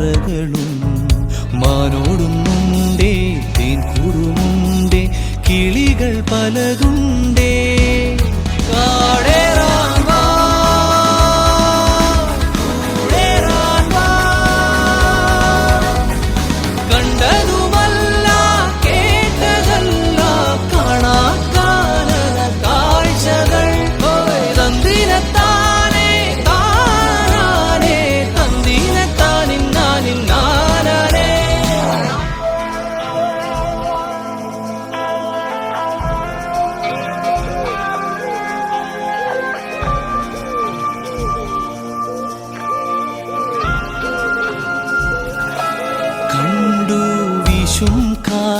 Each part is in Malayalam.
തറകളും മാനോടുന്നുണ്ടേ തേൻ കുറുമുണ്ടേ കിളികൾ പലതുണ്ടേ കാടേറാൻ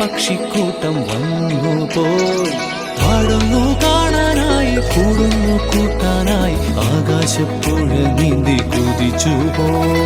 പക്ഷിക്കൂട്ടം വന്നു പോയി പാടുന്നു കാണാനായി കൂടുന്നു കൂട്ടാനായി. ആകാശപ്പുഴ നീന്തി കുതിച്ചു പോയി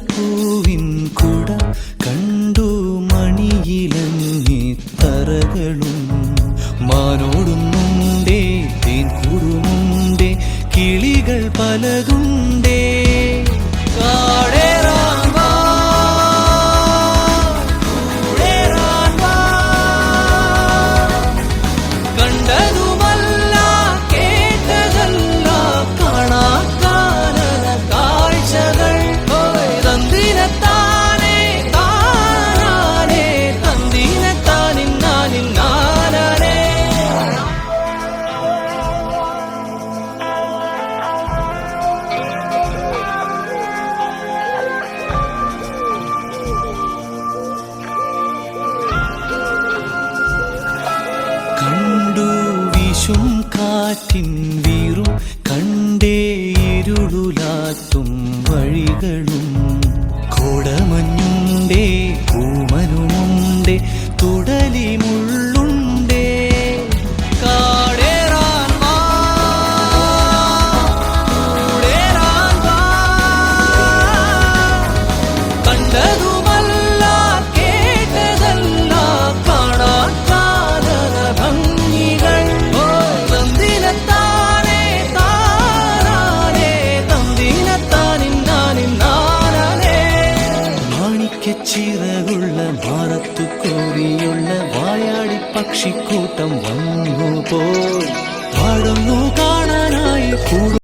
ആകപ്പൂവിൻ കുട കണ്ടു മണിയിലങ്ങി തറകളും. മാനോടുന്നുണ്ടേ തേൻ കുറുമുണ്ടേ കിളികൾ പലതുണ്ടേ കാടേറാൻ ഇരുളുലാത്തും വഴികളും കോടമഞ്ഞുണ്ടേ പൂമനുമുണ്ടേ തുടലി ചിറകുള്ള ഭാരത്തു കോറിയുള്ള വായാടി പക്ഷിക്കൂട്ടം വന്നു പോയി. പാടുന്നു കാണാനായി കൂടും